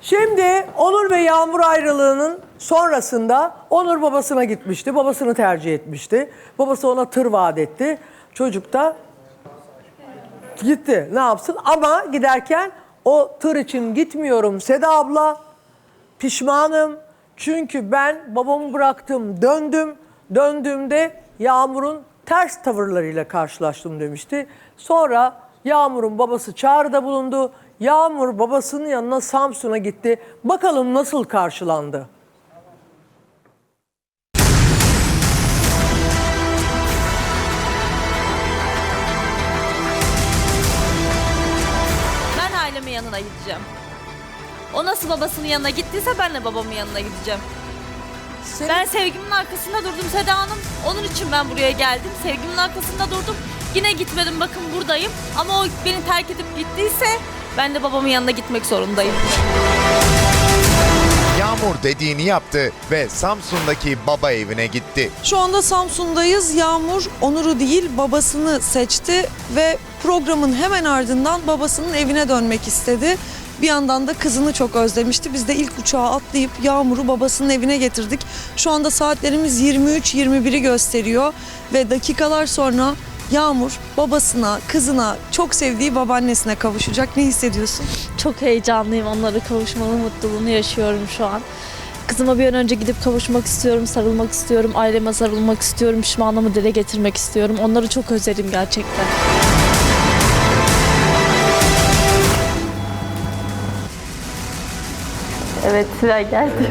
Şimdi Onur ve Yağmur ayrılığının sonrasında Onur babasına gitmişti. Babasını tercih etmişti. Babası ona tır vaat etti. Çocuk da gitti. Ne yapsın? Ama giderken o tır için gitmiyorum Seda abla. Pişmanım. Çünkü ben babamı bıraktım, döndüm. Döndüğümde Yağmur'un ters tavırlarıyla karşılaştım demişti. Sonra Yağmur'un babası çağrıda bulundu. Yağmur babasının yanına Samsun'a gitti. Bakalım nasıl karşılandı? Ben ailemin yanına gideceğim. O nasıl babasının yanına gittiyse ben de babamın yanına gideceğim. Ben sevgimin arkasında durdum Seda Hanım. Onun için ben buraya geldim. Sevgimin arkasında durdum. Yine gitmedim bakın buradayım. Ama o beni terk edip gittiyse ben de babamın yanına gitmek zorundayım. Yağmur dediğini yaptı ve Samsun'daki baba evine gitti. Şu anda Samsun'dayız. Yağmur Onur'u değil babasını seçti ve programın hemen ardından babasının evine dönmek istedi. Bir yandan da kızını çok özlemişti. Biz de ilk uçağa atlayıp Yağmur'u babasının evine getirdik. Şu anda saatlerimiz 23-21'i gösteriyor ve dakikalar sonra Yağmur babasına, kızına, çok sevdiği babaannesine kavuşacak. Ne hissediyorsun? Çok heyecanlıyım. Onlara kavuşmanın mutluluğunu yaşıyorum şu an. Kızıma bir an önce gidip kavuşmak istiyorum, sarılmak istiyorum, aileme sarılmak istiyorum, pişmanlığımı dile getirmek istiyorum. Onları çok özledim gerçekten. Evet, sıra geldi.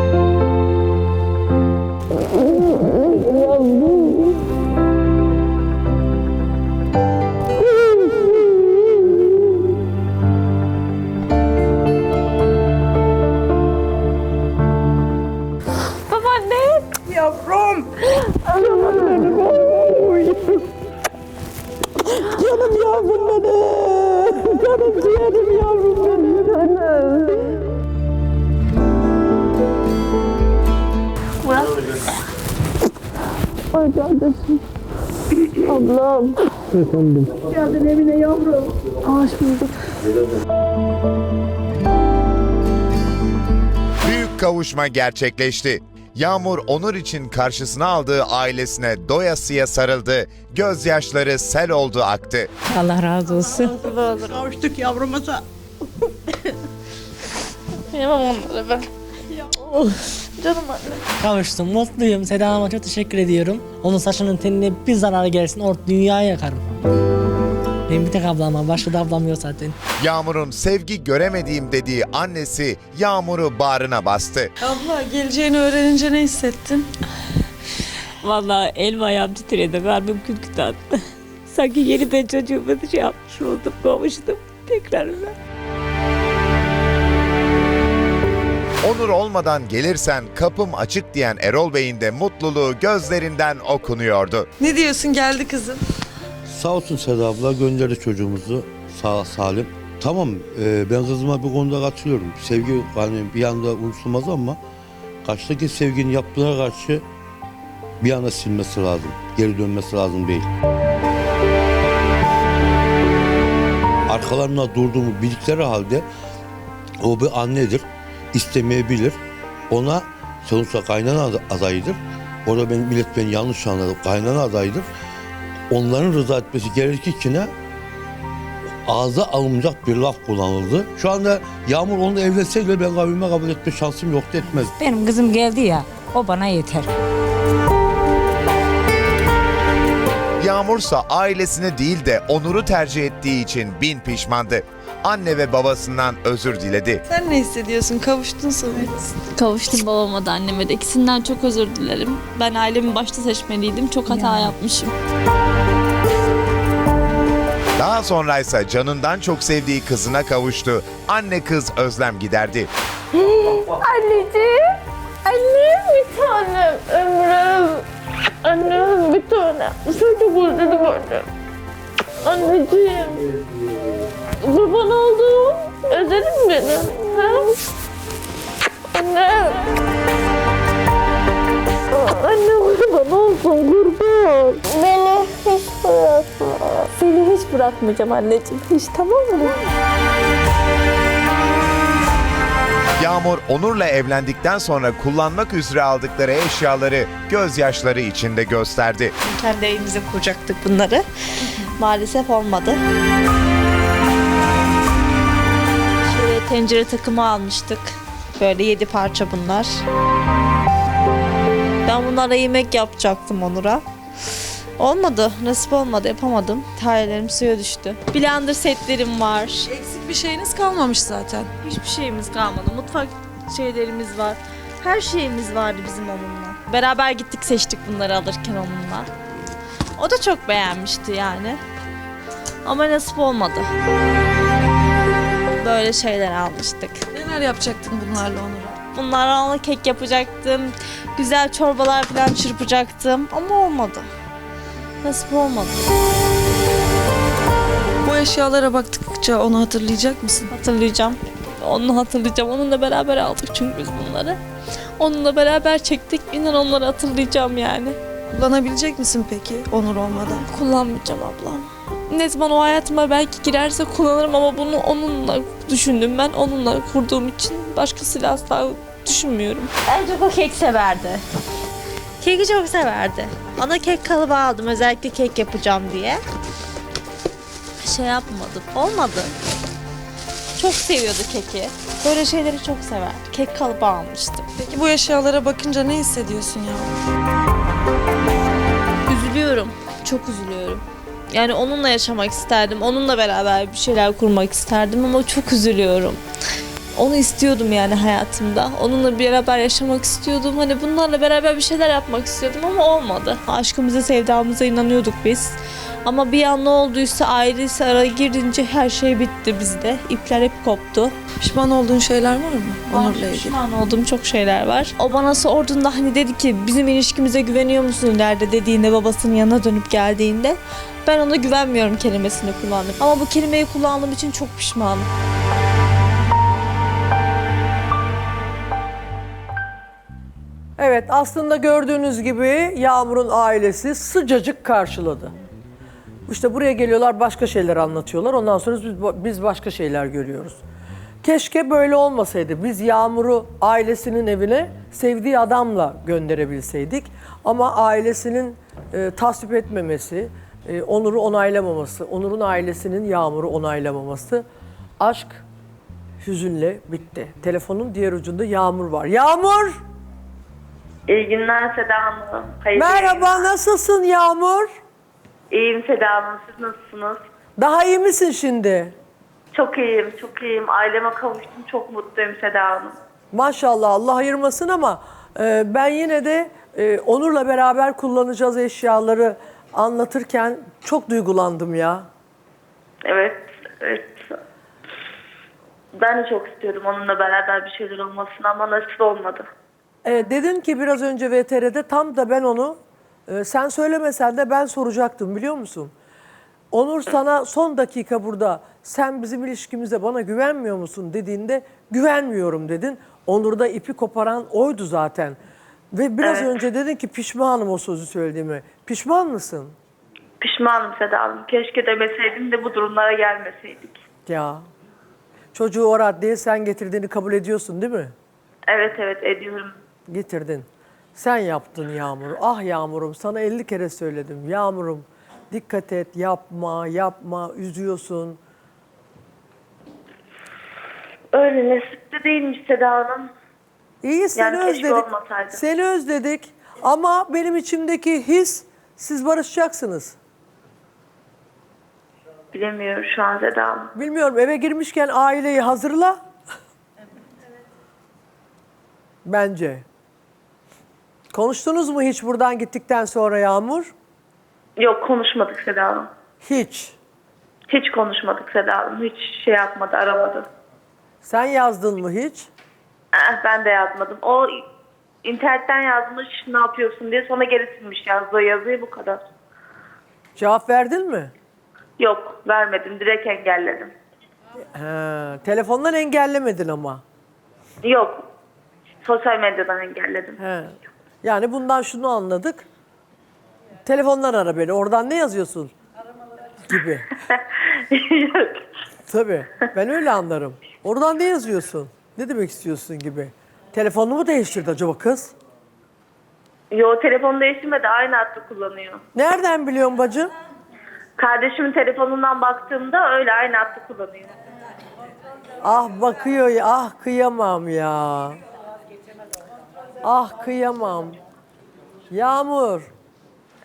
Geldin evine yavrum. Büyük kavuşma gerçekleşti. Yağmur Onur için karşısına aldığı ailesine doyasıya sarıldı. Gözyaşları sel oldu aktı. Allah razı olsun. Kavuştuk yavrumuza. Yemem onları ben. Canım anne. Kavuştum, mutluyum. Seda Hanım'a çok teşekkür ediyorum. Onun saçının tenine bir zarar gelsin, orta dünyayı yakarım. Benim bir tek ablam var, başka da ablam yok zaten. Yağmur'un sevgi göremediğim dediği annesi Yağmur'u bağrına bastı. Abla geleceğini öğrenince ne hissettin? Vallahi elim ayağım titredi, kalbim küt küt attı. Sanki yeniden çocuğumu şey yapmış oldum, kavuştum tekrar ben. Onur olmadan gelirsen kapım açık diyen Erol Bey'in de mutluluğu gözlerinden okunuyordu. Ne diyorsun geldi kızım? Sağ olsun Seda abla gönderdi çocuğumuzu sağ salim. Tamam e, ben kızıma bir konuda katılıyorum. Sevgi hani bir anda unutulmaz ama karşıdaki sevginin yaptığına karşı bir anda silmesi lazım. Geri dönmesi lazım değil. Arkalarına durduğumu bildikleri halde o bir annedir. İstemeyebilir. Ona sonuçta kaynana ad- adayıdır. Orada benim millet beni yanlış anladı. Kaynana adayıdır onların rıza etmesi gerekirken ağza alınacak bir laf kullanıldı. Şu anda Yağmur onu evlenseydi ben kavime kabul etme şansım yoktu etmez. Benim kızım geldi ya, o bana yeter. Yağmursa ailesini değil de Onur'u tercih ettiği için bin pişmandı. Anne ve babasından özür diledi. Sen ne hissediyorsun? Kavuştun sanırım. Kavuştum babama da anneme de. İkisinden çok özür dilerim. Ben ailemi başta seçmeliydim. Çok hata yapmışım. Daha sonraysa canından çok sevdiği kızına kavuştu. Anne kız özlem giderdi. Anneciğim. Annem bir tanem ömrüm. Annem bir tane. Seni çok özledim anne. Anneciğim. Kurban oldum. Özledin mi beni? Ha? Anne. Anne kurban olsun kurban. Beni hiç bırakma. Seni hiç bırakmayacağım anneciğim. Hiç tamam mı? Yağmur Onur'la evlendikten sonra kullanmak üzere aldıkları eşyaları gözyaşları içinde gösterdi. Kendi evimize kuracaktık bunları. Maalesef olmadı. Tencere takımı almıştık. Böyle yedi parça bunlar. Ben bunlara yemek yapacaktım Onur'a. Olmadı. Nasip olmadı. Yapamadım. Tarihlerim suya düştü. Blender setlerim var. Eksik bir şeyiniz kalmamış zaten. Hiçbir şeyimiz kalmadı. Mutfak şeylerimiz var. Her şeyimiz vardı bizim onunla. Beraber gittik seçtik bunları alırken onunla. O da çok beğenmişti yani. Ama nasip olmadı. Böyle şeyler almıştık. Neler yapacaktın bunlarla Onur'a? Bunlarla kek yapacaktım. Güzel çorbalar falan çırpacaktım. Ama olmadı. Nasip olmadı. Bu eşyalara baktıkça onu hatırlayacak mısın? Hatırlayacağım. Onu hatırlayacağım. Onunla beraber aldık çünkü biz bunları. Onunla beraber çektik. İnan onları hatırlayacağım yani. Kullanabilecek misin peki Onur olmadan? Kullanmayacağım ablam. Ne zaman o hayatıma belki girerse kullanırım ama bunu onunla düşündüm ben. Onunla kurduğum için başkasıyla asla düşünmüyorum. En çok o kek severdi. Keki çok severdi. Ona kek kalıbı aldım özellikle kek yapacağım diye. Şey yapmadım. Olmadı. Çok seviyordu keki. Böyle şeyleri çok severdi. Kek kalıbı almıştım. Peki bu eşyalara bakınca ne hissediyorsun ya? Üzülüyorum. Çok üzülüyorum. Yani onunla yaşamak isterdim. Onunla beraber bir şeyler kurmak isterdim ama çok üzülüyorum. Onu istiyordum yani hayatımda. Onunla beraber yaşamak istiyordum. Hani bunlarla beraber bir şeyler yapmak istiyordum ama olmadı. Aşkımıza, sevdamıza inanıyorduk biz. Ama bir an ne olduysa ailesi araya girince her şey bitti bizde. İpler hep koptu. Pişman olduğun şeyler var mı Onur'la ilgili? Pişman olduğum çok şeyler var. O bana sorduğunda hani dedi ki bizim ilişkimize güveniyor musun ileride dediğinde babasının yanına dönüp geldiğinde ben ona güvenmiyorum kelimesini kullandım. Ama bu kelimeyi kullandığım için çok pişmanım. Evet aslında gördüğünüz gibi Yağmur'un ailesi sıcacık karşıladı. İşte buraya geliyorlar başka şeyler anlatıyorlar. Ondan sonra biz, biz başka şeyler görüyoruz. Keşke böyle olmasaydı. Biz Yağmur'u ailesinin evine sevdiği adamla gönderebilseydik. Ama ailesinin e, tasvip etmemesi, e, Onur'u onaylamaması, Onur'un ailesinin Yağmur'u onaylamaması aşk hüzünle bitti. Telefonun diğer ucunda Yağmur var. Yağmur! İyi günler Seda Hanım. Hayırlı Merhaba, nasılsın Yağmur? İyiyim Seda Hanım. Siz nasılsınız? Daha iyi misin şimdi? Çok iyiyim, çok iyiyim. Aileme kavuştum. Çok mutluyum Seda Hanım. Maşallah Allah ayırmasın ama e, ben yine de e, Onur'la beraber kullanacağız eşyaları anlatırken çok duygulandım ya. Evet, evet. Ben de çok istiyordum onunla beraber bir şeyler olmasını ama nasip olmadı. E, dedin ki biraz önce VTR'de tam da ben onu e, sen söylemesen de ben soracaktım biliyor musun? Onur sana son dakika burada sen bizim ilişkimize bana güvenmiyor musun dediğinde güvenmiyorum dedin. Onur da ipi koparan oydu zaten. Ve biraz Evet. önce dedin ki pişmanım o sözü söylediğime. Pişman mısın? Pişmanım Seda Hanım. Keşke demeseydim de bu durumlara gelmeseydik. Ya çocuğu o raddeye sen getirdiğini kabul ediyorsun değil mi? Evet evet ediyorum. Getirdin. Sen yaptın Yağmur. Ah Yağmurum sana 50 kere söyledim. Yağmurum dikkat et yapma yapma üzüyorsun. Öyle nasip de değilmiş Seda Hanım. İyi seni Yani keşke özledik. olmasaydı. Seni özledik ama benim içimdeki his siz barışacaksınız. Bilemiyorum şu an Seda Hanım. Bilmiyorum eve girmişken aileyi hazırla. Bence. Konuştunuz mu hiç buradan gittikten sonra Yağmur? Yok konuşmadık Seda Hanım. Hiç. Hiç konuşmadık Seda Hanım. Hiç şey yapmadı, aramadı. Sen yazdın mı hiç? Eh, ben de yazmadım. O İnternetten yazmış ne yapıyorsun diye sonra geri silmiş yazdığı yazıyı bu kadar. Cevap verdin mi? Yok vermedim direkt engelledim. He, telefondan engellemedin ama. Yok sosyal medyadan engelledim. He. Yani bundan şunu anladık. Telefondan ara beni. Oradan ne yazıyorsun? Gibi. Yok. Tabii. Ben öyle anlarım. Oradan ne yazıyorsun? Ne demek istiyorsun gibi. Telefonunu mu değiştirdi acaba kız? Yo telefonu değiştirmedi aynı hattı kullanıyor. Nereden biliyorsun bacı? Kardeşimin telefonundan baktığımda öyle aynı hattı kullanıyor. Ah bakıyor ya. Ah kıyamam ya. Ah kıyamam. Yağmur.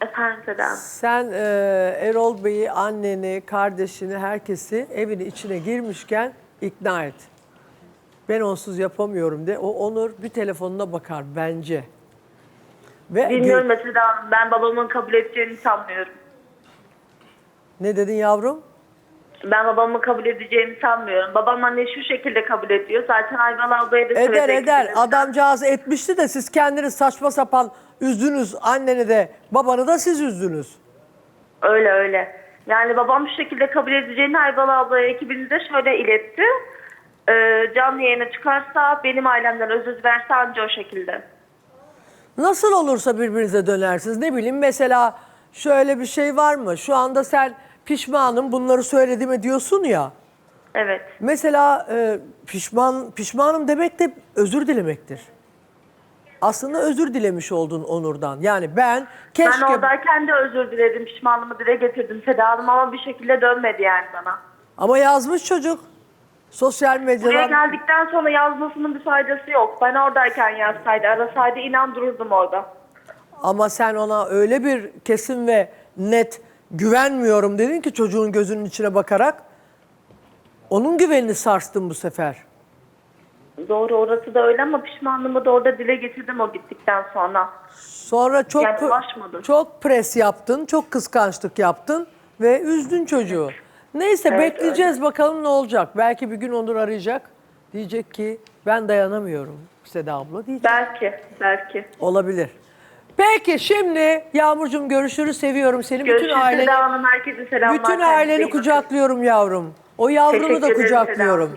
Efendim Seda. Sen e, Erol Bey'i, anneni, kardeşini, herkesi evin içine girmişken ikna et. Ben onsuz yapamıyorum de. O Onur bir telefonuna bakar bence. Ve Bilmiyorum da Seda Hanım ben babamın kabul edeceğini sanmıyorum. ne dedin yavrum? Ben babamın kabul edeceğini sanmıyorum. Babam anne şu şekilde kabul ediyor. Zaten Ayval ablaya da Eder söyledi eder. de. Adamcağız etmişti de siz kendiniz saçma sapan üzdünüz anneni de babanı da siz üzdünüz. Öyle öyle. Yani babam şu şekilde kabul edeceğini Ayval ablaya ekibinize şöyle iletti. Ee, canlı yayına çıkarsa benim ailemden özür dilerse anca o şekilde. Nasıl olursa birbirinize dönersiniz. Ne bileyim mesela şöyle bir şey var mı? Şu anda sen pişmanım bunları söylediğime diyorsun ya. Evet. Mesela e, pişman pişmanım demek de özür dilemektir. Aslında özür dilemiş oldun Onur'dan. Yani ben keşke Ben oradayken de özür diledim. Pişmanlığımı dile getirdim Seda Hanım ama bir şekilde dönmedi yani bana. ama yazmış çocuk. Sosyal Buraya medyadan geldikten sonra yazmasının bir faydası yok. Ben oradayken yazsaydı, arasaydı inan dururdum orada. ama sen ona öyle bir kesin ve net güvenmiyorum dedin ki çocuğun gözünün içine bakarak onun güvenini sarstın bu sefer. Doğru orası da öyle ama pişmanlığımı da orada dile getirdim o gittikten sonra. Sonra çok Yani çok pres yaptın, çok kıskançlık yaptın ve üzdün çocuğu. Neyse Evet, bekleyeceğiz bakalım ne olacak. Belki bir gün Onur arayacak. Diyecek ki ben dayanamıyorum Seda abla diyecek. Belki, belki. Olabilir. Peki şimdi Yağmurcuğum görüşürüz seviyorum seni. Görüşürüz bütün aileni, Seda Hanım. Herkese selamlar. bütün Kendinize iyi aileni bakın. kucaklıyorum yavrum. O yavrunu da Teşekkür ederim Seda kucaklıyorum.